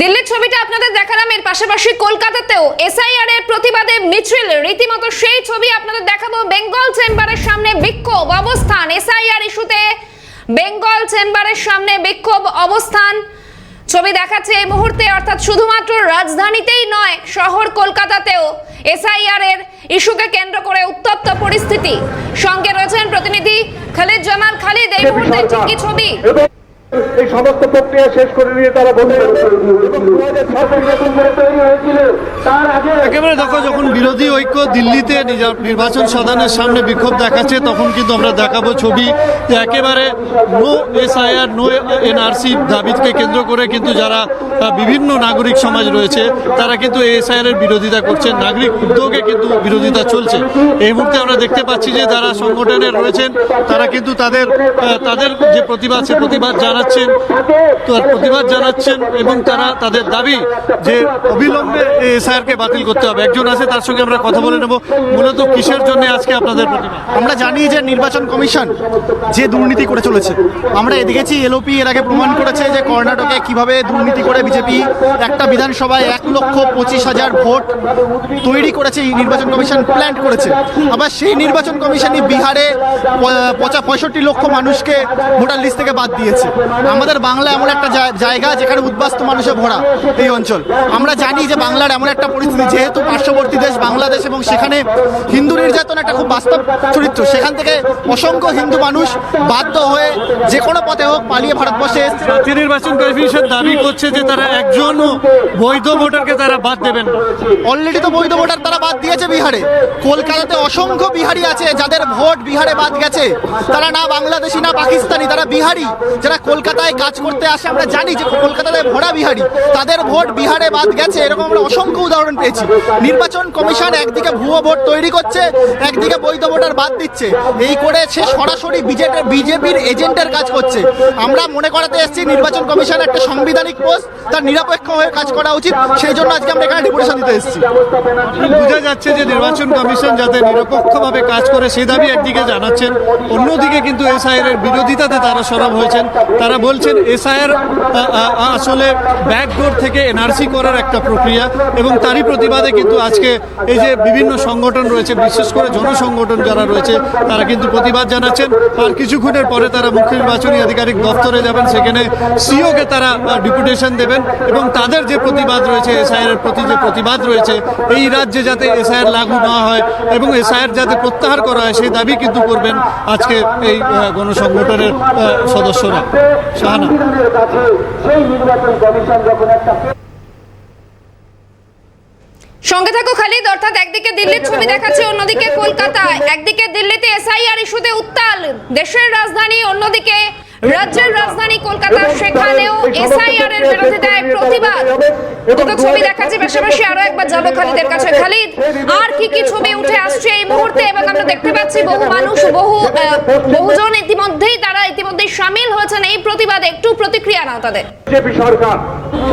দিল্লির ছবিটা আপনাদের দেখালাম এর পাশাপাশি কলকাতাতেও এসআইআর এর প্রতিবাদে মিছিল। রীতিমতো সেই ছবি আপনাদের দেখাবো। বেঙ্গল চেম্বারের সামনে বিক্ষোভ অবস্থান। এসআইআর ইস্যুতে বেঙ্গল চেম্বারের সামনে বিক্ষোভ অবস্থান। ছবি দেখাচ্ছে এই মুহূর্তে অর্থাৎ শুধুমাত্র রাজধানীতেই নয় শহর কলকাতাতেও এসআইআর এর ইস্যুকে কেন্দ্র করে উত্তপ্ত পরিস্থিতি। সঙ্গে রয়েছেন প্রতিনিধি খালিদ জামাল খালিদ। এই মুহূর্তে ঠিক ছবি? এই সমস্ত প্রক্রিয়া শেষ করে নিয়ে তারা বলে তৈরি হয়েছিল, তার আগে একেবারে দেখো, যখন বিরোধী ঐক্য দিল্লিতে নির্বাচন সদনের সামনে বিক্ষোভ দেখাচ্ছে, তখন কিন্তু আমরা দেখাবো ছবি যে একেবারে নো এসআইআর নো এনআরসি দাবিকে কেন্দ্র করে কিন্তু যারা বিভিন্ন নাগরিক সমাজ রয়েছে, তারা কিন্তু এসআইআর এর বিরোধিতা করছে। নাগরিক উদ্যোগে কিন্তু বিরোধিতা চলছে। এই মুহূর্তে আমরা দেখতে পাচ্ছি যে যারা সংগঠনে রয়েছেন, তারা কিন্তু তাদের তাদের যে প্রতিবাদ, সে প্রতিবাদ জানাচ্ছেন প্রতিবাদ জানাচ্ছেন এবং তারা তাদের দাবি যে অবিলম্বে এসআইআর কে বাতিল করতে হবে। একজন আছে তার সঙ্গে আমরা কথা বলে নেব। মূলত কিসের জন্য আজকে আপনাদের প্রতিবাদ? আমরা জানি যে নির্বাচন কমিশন যে দুর্নীতি করে চলেছে। আমরা দেখেছি এলওপি এর আগে প্রমাণ করেছে যে কর্ণাটকে কীভাবে দুর্নীতি করে বিজেপি একটা বিধানসভায় এক লক্ষ পঁচিশ হাজার ভোট তৈরি করেছে এই নির্বাচন কমিশন প্ল্যান করেছে। আবার সেই নির্বাচন কমিশনই বিহারে প- পঁচা পঁয়ষট্টি লক্ষ মানুষকে ভোটার লিস্ট থেকে বাদ দিয়েছে। আমাদের বাংলা এমন একটা জায়- জায়গা যেখানে উদ্বাস্ত মানুষে ভরা এই অঞ্চল। আমরা জানি যে বাংলার এমন একটা পরিস্থিতি যেহেতু পার্শ্ববর্তী দেশ বাংলাদেশ এবং সেখানে হিন্দু নির্যাতন একটা খুব বাস্তব চরিত্র। সেখান থেকে অসংখ্য হিন্দু মানুষ বাধ্য হয়ে যে কোনো পথে হোক পালিয়ে ভারতবর্ষে এসছে। জাতীয় নির্বাচন কমিশন দাবি করছে যে তারা একজনও বৈধ ভোটারকে তারা বাদ দেবেন। অলরেডি তো বৈধ ভোটার তারা বাদ দিয়েছে। বিহারে। কলকাতাতে অসংখ্য বিহারি আছে, যাদের ভোট বিহারে বাদ গেছে। তারা না বাংলাদেশি, না পাকিস্তানি, তারা বিহারি। যারা কলকাতায় কাজ করতে আসে, আমরা জানি যে কলকাতাতে ভরা বিহারি। তাদের ভোট বিহারে বাদ গেছে, এরকম আমরা অসংখ্য উদাহরণ পেয়েছি। নির্বাচন কমিশন একদিকে ভুয়ো ভোট তৈরি করছে, একদিকে বৈধ ভোটার বাদ দিচ্ছে। এই করে সে সরাসরি বিজেপির বিজেপির এজেন্টের কাজ করছে। আমরা মনে করাতে এসেছি, নির্বাচন কমিশন একটা সাংবিধানিক পোস্ট, তার নিরপেক্ষ হয়ে কাজ করা উচিত। সেই জন্য আজকে আমরা এখানে ডেপুটেশন দিতে এসেছি। বোঝা যাচ্ছে যে নির্বাচন কমিশন যাতে নিরপেক্ষভাবে কাজ করে, সে দাবি একদিকে জানাচ্ছেন। অন্যদিকে কিন্তু এসআইআর এর বিরোধিতাতে তারা সরব হয়েছেন। তারা বলছেন, এসআইআর আসলে ব্যাকডোর থেকে এনআরসি করার একটা প্রক্রিয়া এবং তারই প্রতিবাদে কিন্তু আজকে এই যে বিভিন্ন সংগঠন রয়েছে, বিশেষ করে জনসংগঠন যারা রয়েছে, তারা কিন্তু প্রতিবাদ জানাচ্ছেন। আর কিছুক্ষণের পরে তারা মুখ্য নির্বাচনী আধিকারিক দপ্তরে যাবেন। সেখানে সিওকে তারা ডিপুটেশন দেবেন এবং তাদের যে প্রতিবাদ রয়েছে এসআইআর এর প্রতি যে প্রতিবাদ রয়েছে, এই রাজ্যে যাতে এসআইআর লাগু না হয় এবং এসআইআর যাতে প্রত্যাহার করা হয়, সেই দাবি কিন্তু করবেন আজকে এই গণসংগঠনের সদস্যরা। শাহানা। সঙ্গে থাকো খালিদ, অর্থাৎ একদিকে দিল্লির ছবি দেখাচ্ছে, অন্যদিকে কলকাতা একদিকে দিল্লিতে এসআইআর ইস্যুতে উত্তাল। দেশের রাজধানী, অন্যদিকে রাজ্যের রাজধানী কলকাতা সেখানেও এসআইআর এর বিরোধিতায় প্রতিবাদ। দুটো ছবি দেখাচ্ছে পাশাপাশি আরও একবার যাব খালিদের কাছে খালিদ। আর কি কি ছবি উঠে আসছে এই মুহূর্তে এবং আমরা দেখতে পাচ্ছি বহু মানুষ বহু বহুজন ইতিমধ্যেই তারা ইতিমধ্যেই সামিল হয়েছেন এই প্রতিবাদে। একটু প্রতিক্রিয়া নাও তাদের। বিজেপি সরকার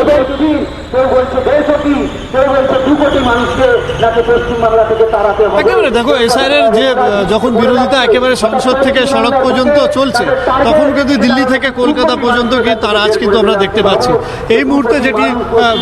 এবং কি কেউ বলছে দেশটি কেউ বলছে দু কোটি মানুষকে যাতে পশ্চিমবাংলা থেকে তাড়াতে হবে। একেবারে দেখো এসআইআর এর যে যখন বিরোধিতা একেবারে সংসদ থেকে সড়ক পর্যন্ত চলছে তখন কিন্তু দিল্লি থেকে কলকাতা পর্যন্ত কিন্তু তারা আজ কিন্তু আমরা দেখতে পাচ্ছি। এই মুহূর্তে যেটি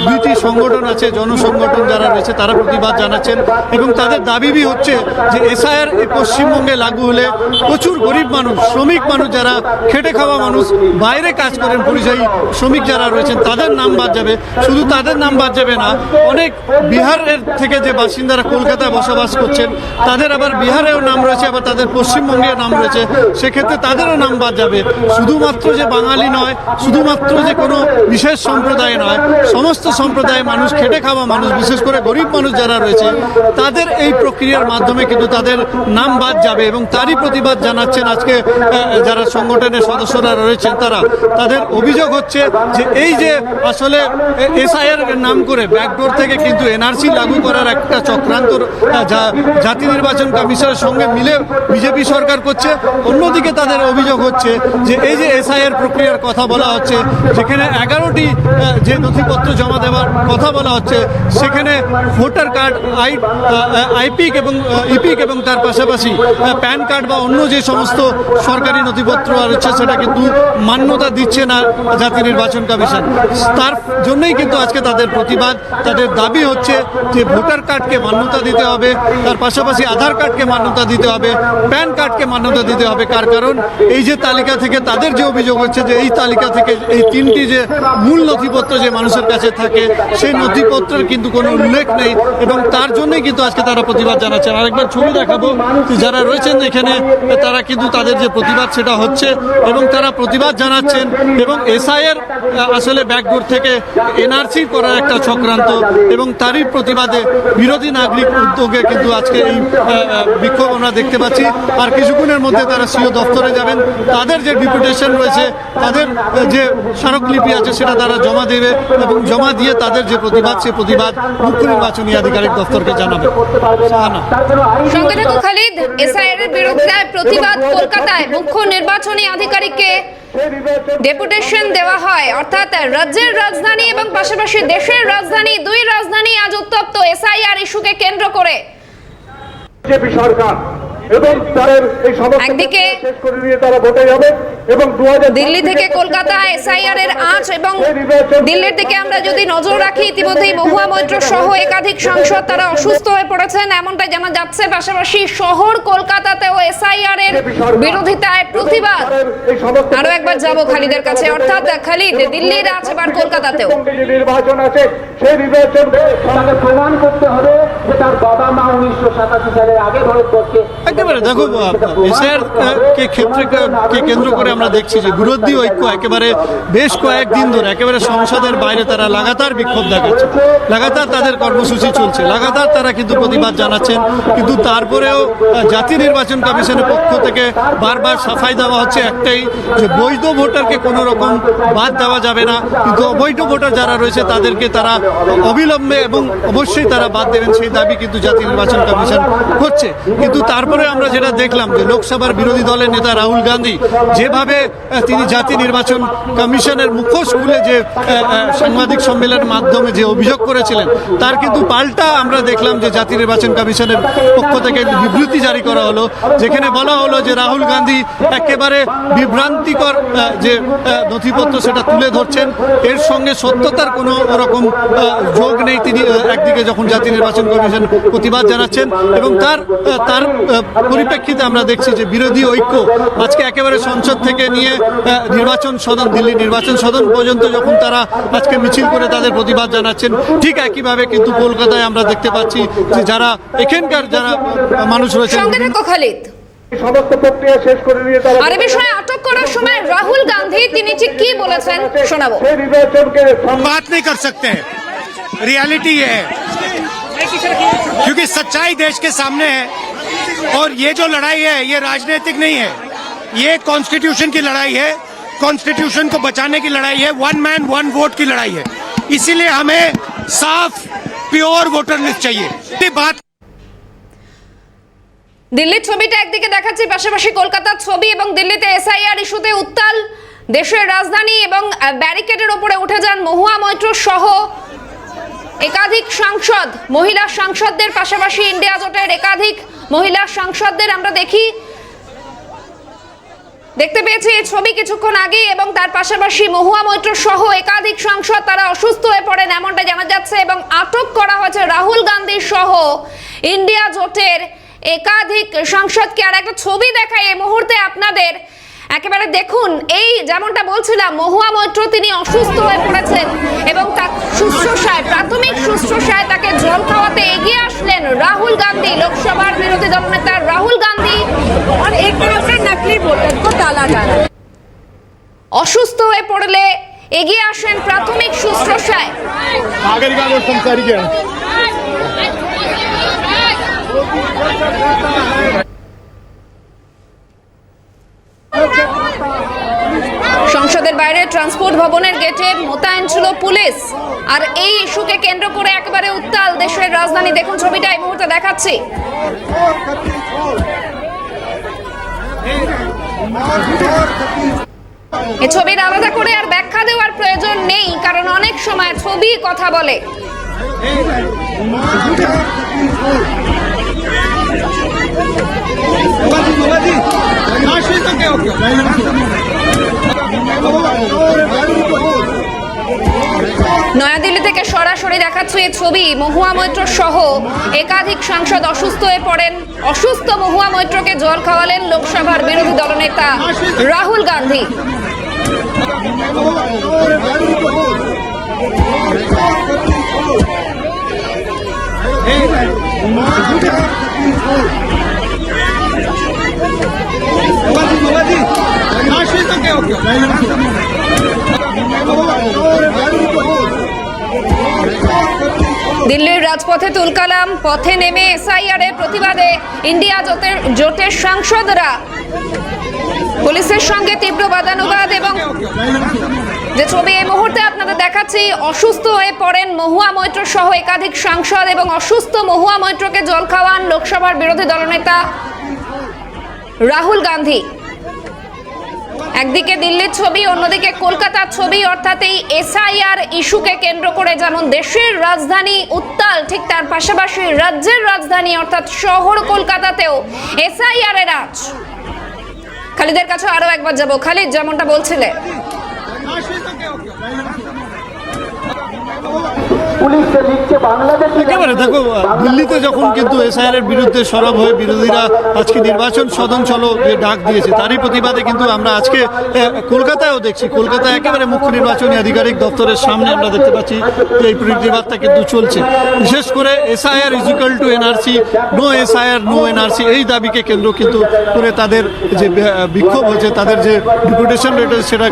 দুইটি সংগঠন আছে, জনসংগঠন যারা রয়েছে, তারা প্রতিবাদ জানাচ্ছেন এবং তাদের দাবি বি হচ্ছে যে এসআইআর পশ্চিমবঙ্গে লাগু হলে প্রচুর গরিব মানুষ, শ্রমিক মানুষ যারা খেটে খাওয়া মানুষ, বাইরে কাজ করেন পরিযায়ী শ্রমিক যারা রয়েছেন, তাদের নাম বাদ যাবে। শুধু তাদের নাম বাদ যাবে না, অনেক বিহারের থেকে যে বাসিন্দারা কলকাতায় বসবাস করছেন, তাদের আবার বিহারেও নাম রয়েছে, আবার তাদের পশ্চিমবঙ্গেও নাম রয়েছে। সেক্ষেত্রে তাদেরও নাম বাদ যাবে। শুধুমাত্র যে বাঙালি নয়, শুধুমাত্র যে কোনো বিশেষ সম্প্রদায় নয়, সমস্ত সম্প্রদায়ের মানুষ, খেটে খাওয়া মানুষ, বিশেষ করে গরিব মানুষ যারা রয়েছে, তাদের এই প্রক্রিয়ার মাধ্যমে কিন্তু তাদের নাম বাদ যাবে এবং তারই প্রতিবাদ জানাচ্ছেন আজকে যারা সংগঠনের সদস্যরা রয়েছেন তারা। তাদের অভিযোগ হচ্ছে যে এই যে আসলে এসআই এসআইআর নাম করে ব্যাকডোর থেকে কিন্তু এনআরসি লাগু করার একটা চক্রান্ত জাতি নির্বাচন কমিশনের সঙ্গে মিলে বিজেপি সরকার করছে। অন্যদিকে তাদের অভিযোগ হচ্ছে যে এই যে এসআইআর প্রক্রিয়ার কথা বলা হচ্ছে, যেখানে এগারোটি যে নথিপত্র জমা দেওয়ার কথা বলা হচ্ছে, সেখানে ভোটার কার্ড, আই আইপিক এবং ইপিক এবং তার পাশাপাশি প্যান কার্ড বা অন্য যে সমস্ত সরকারি নথিপত্র হচ্ছে সেটা কিন্তু মান্যতা দিচ্ছে না জাতীয় নির্বাচন কমিশন। তার জন্যই কিন্তু আজকে তাদের প্রতিবাদ, তাদের দাবি হচ্ছে যে ভোটার কার্ডকে মান্যতা দিতে হবে, তার পাশাপাশি আধার কার্ডকে মান্যতা দিতে হবে, প্যান কার্ডকে মান্যতা দিতে হবে। কার কারণ? এই যে তালিকা থেকে তাদের যে অভিযোগ হচ্ছে যে এই তালিকা থেকে এই তিনটি যে মূল নথিপত্র যে মানুষের কাছে থাকে, সেই নথিপত্রের কিন্তু কোনো উল্লেখ নেই এবং তার জন্যই কিন্তু আজকে তারা প্রতিবাদ জানাচ্ছেন। আরেকবার ছবি দেখাবো, যারা রয়েছেন এখানে, তারা কিন্তু তাদের যে প্রতিবাদ সেটা হচ্ছে এবং তারা প্রতিবাদ জানাচ্ছেন এবং এসআইয়ের আসলে ব্যাকডোর থেকে এনআরসি করার একটা চক্রান্ত এবং তারই প্রতিবাদে বিরোধী নাগরিক উদ্যোগে কিন্তু আজকে এই বিক্ষোভ আমরা দেখতে পাচ্ছি। আর কিছুক্ষণের মধ্যে তারা সিও দপ্তরে যাবেন। তাদের যে ডিপুটেশন রয়েছে তাদের যে স্মারকলিপি আছে সেটা তারা জমা দেবে এবং জমা দিয়ে তাদের যে প্রতিবাদ সে প্রতিবাদ মুখ্য নির্বাচনী আধিকারিক দপ্তরকে জানাবে। শাহানা। খালিদ এসআইআর এর বিরুদ্ধে প্রতিবাদ কলকাতায় মুখ্য নির্বাচনী আধিকারিককে ডেপুটেশন দেওয়া হয়। অর্থাৎ রাজ্যের রাজধানী এবং পাশাপাশি দেশের রাজধানী দুই রাজধানী আজ উত্তপ্ত এসআইআর ইস্যুকে কেন্দ্র করে। বিজেপি সরকার এবং তাদের এই সমস্ত একদিকে শেষ করে দিয়ে তারা ভোটে যাবে এবং দু দিল্লি থেকে কলকাতা এসআইআর এর আঁচ এবং দিল্লির দিকে আমরা যদি নজর রাখি ইতিমধ্যেই মহুয়া মৈত্র সহ একাধিক সাংসদ তারা অসুস্থ হয়ে পড়েছেন এমনটাই জানা যাচ্ছে। পাশাপাশি শহর কলকাতাতেও এসআইআর এর বিরোধিতায় প্রতিবাদ। আরও একবার যাব খালিদের কাছে। অর্থাৎ খালিদ দিল্লির আজ এবার কলকাতাতেও। নির্বাচন আছে সেই নির্বাচনকে তাকে প্রমাণ করতে হবে যে তার বাবা মা উনিশশো সাতাশি সালের আগে ভারতবর্ষে একেবারে দেখো এসআইআর কে ক্ষেত্রে, কে কেন্দ্র করে আমরা দেখছি যে বিরোধী ঐক্য একেবারে বেশ কয়েকদিন ধরে একেবারে সংসদের বাইরে তারা লাগাতার বিক্ষোভ দেখাচ্ছে। লাগাতার তাদের কর্মসূচি চলছে। লাগাতার তারা কিন্তু প্রতিবাদ জানাচ্ছেন। কিন্তু তারপরেও জাতীয় নির্বাচন কমিশনের পক্ষ থেকে বারবার সাফাই দেওয়া হচ্ছে একটাই যে বৈধ ভোটারকে কোনো রকম বাদ দেওয়া যাবে না। কিন্তু অবৈধ ভোটার যারা রয়েছে, তাদেরকে তারা অবিলম্বে এবং অবশ্যই তারা বাদ দেবেন। সেই দাবি কিন্তু জাতীয় নির্বাচন কমিশন করছে। কিন্তু তারপরে আমরা যেটা দেখলাম যে লোকসভার বিরোধী দলের নেতা রাহুল গান্ধী যেভাবে তিনি জাতীয় নির্বাচন কমিশনের মুখোশ খুলে যে সাংবাদিক সম্মেলনের মাধ্যমে যে অভিযোগ করেছিলেন, তার কিন্তু পাল্টা আমরা দেখলাম যে জাতীয় নির্বাচন কমিশনের পক্ষ থেকে বিবৃতি জারি করা হলো, যেখানে বলা হলো যে রাহুল গান্ধী একেবারে বিভ্রান্তিকর যে নথিপত্র সেটা তুলে ধরছেন। এর সঙ্গে সত্যতার কোনো রকম যোগ নেই তিনি একদিকে যখন জাতি নির্বাচন কমিশন প্রতিবাদ জানাচ্ছেন এবং তার তার পরিপ্রেক্ষিতে আমরা দেখছি যে বিরোধী ঐক্য আজকে একেবারে সংসদ থেকে নিয়ে আহ, নির্বাচন সদন দিল্লি নির্বাচন সদন পর্যন্ত যখন তারা আজকে মিছিল করে তাদের প্রতিবাদ জানাচ্ছেন ঠিক একইভাবে কিন্তু কলকাতায় আমরা দেখতে পাচ্ছি যে যারা এখানকার যারা আহ, মানুষ রয়েছেন সঙ্গে থাকো খালিদ এই সমস্ত প্রক্রিয়া শেষ করে দিয়ে তারা আর এ বিষয়ে আটক করার সময় রাহুল গান্ধী তিনি ঠিক কি বলেছেন শোনাবো সেই নির্বাচনকে সম্মান बात नहीं कर सकते हैं रियलिटी ये है क्योंकि सच्चाई देश के सामने है और ये जो लड़ाई है ये राजनीतिक नहीं है ये कॉन्स्टिट्यूशन की लड़ाई है कॉन्स्टिट्यूशन को बचाने की लड़ाई है वन मैन वन वोट की लड़ाई है इसीलिए हमें साफ प्योर वोटर लिस्ट चाहिए ये बात দিল্লির ছবিটা একদিকে দেখাচ্ছি পাশাপাশি কলকাতার ছবি এবং দিল্লিতে এসআইআর ইস্যুতে উত্তাল দেশের রাজধানী এবং আহ, ব্যারিকেডের ওপরে উঠে যান মহুয়া মৈত্র সহ একাধিক সাংসদ মহিলা সাংসদদের পাশাপাশি ইন্ডিয়া জোটের একাধিক মহিলা সাংসদদের আমরা দেখি। দেখতে পেয়েছি এই ছবি কিছুক্ষণ আগে এবং তার পাশাপাশি মহুয়া মৈত্র সহ একাধিক সাংসদ তারা অসুস্থ হয়ে পড়েন এমনটা জানা যাচ্ছে এবং আটক করা হয়েছে রাহুল গান্ধী সহ ইন্ডিয়া জোটের একাধিক সাংসদকে। আর একটা ছবি দেখায় এই মুহূর্তে আপনাদের। একেবারে দেখুন এই যেমনটা বলছিলাম মহুয়া মৈত্র তিনি অসুস্থ হয়ে পড়েছেন এবং তার শুশ্রূষায় প্রাথমিক শুশ্রূষায় তাকে জল খাওয়াতে এগিয়ে আসলেন রাহুল গান্ধী। লোকসভার বিরোধী দলনেতা রাহুল গান্ধী। অসুস্থ হয়ে পড়লে এগিয়ে আসেন প্রাথমিক শুশ্রূষায়। সংসদের বাইরে ট্রান্সপোর্ট ভবনের গেটে মোতায়েন ছিল পুলিশ। আর এই ইস্যুকে কেন্দ্র করে একেবারে উত্তাল দেশের রাজধানী। দেখুন ছবিটা এই মুহূর্তে দেখাচ্ছি। এ ছবির আলাদা করে আর ব্যাখ্যা দেওয়ার প্রয়োজন নেই, কারণ অনেক সময় ছবি কথা বলে নয়াদিল্লি থেকে সরাসরি দেখাচ্ছে এই ছবি মহুয়া মৈত্র সহ একাধিক সাংসদ অসুস্থ হয়ে পড়েন। অসুস্থ মহুয়া মৈত্রকে জল খাওয়ালেন লোকসভার বিরোধী দলনেতা রাহুল গান্ধী। দিল্লির রাজপথে তুলকালাম, পথে নেমে এসআইআর এর প্রতিবাদে ইন্ডিয়া জোটের জোটের সাংসদরা পুলিশের সঙ্গে তীব্র বাদানুবাদ এবং যে ছবি এই মুহূর্তে আপনাদের দেখাচ্ছি, অসুস্থ হয়ে পড়েন মহুয়া মৈত্র সহ একাধিক সাংসদ এবং অসুস্থ মহুয়া মৈত্রকে জল খাওয়ান লোকসভার বিরোধী দলনেতা রাহুল গান্ধী। একদিকে দিল্লির ছবি, অন্যদিকে কলকাতার ছবি, অর্থাৎ এই এসআইআর ইস্যুকে কেন্দ্র করে যেমন দেশের রাজধানী উত্তাল, ঠিক তার পাশাপাশি রাজ্যের রাজধানী অর্থাৎ শহর কলকাতাতেও এসআইআর এর আজ খালিদের কাছে আরও একবার যাব। খালিদ, যেমনটা বলছিলে পুলিশ লিখছে বাংলাদেশ একেবারে দেখো দিল্লিতে যখন কিন্তু এসআইআর এর বিরুদ্ধে সরব হয়ে বিরোধীরা আজকে নির্বাচন সদন চলো যে ডাক দিয়েছে তারই প্রতিবাদে কিন্তু আমরা আজকে কলকাতায়ও দেখছি। কলকাতায় একেবারে মুখ্য নির্বাচনী আধিকারিক দপ্তরের সামনে আমরা দেখতে পাচ্ছি যে এই প্রতিবাদটা কিন্তু চলছে। বিশেষ করে SIR is equal to NRC no SIR no NRC এই দাবিকে কেন্দ্র কিন্তু করে তাদের যে বিক্ষোভ হচ্ছে তাদের যে ডিপুটেশন রয়েছে সেটা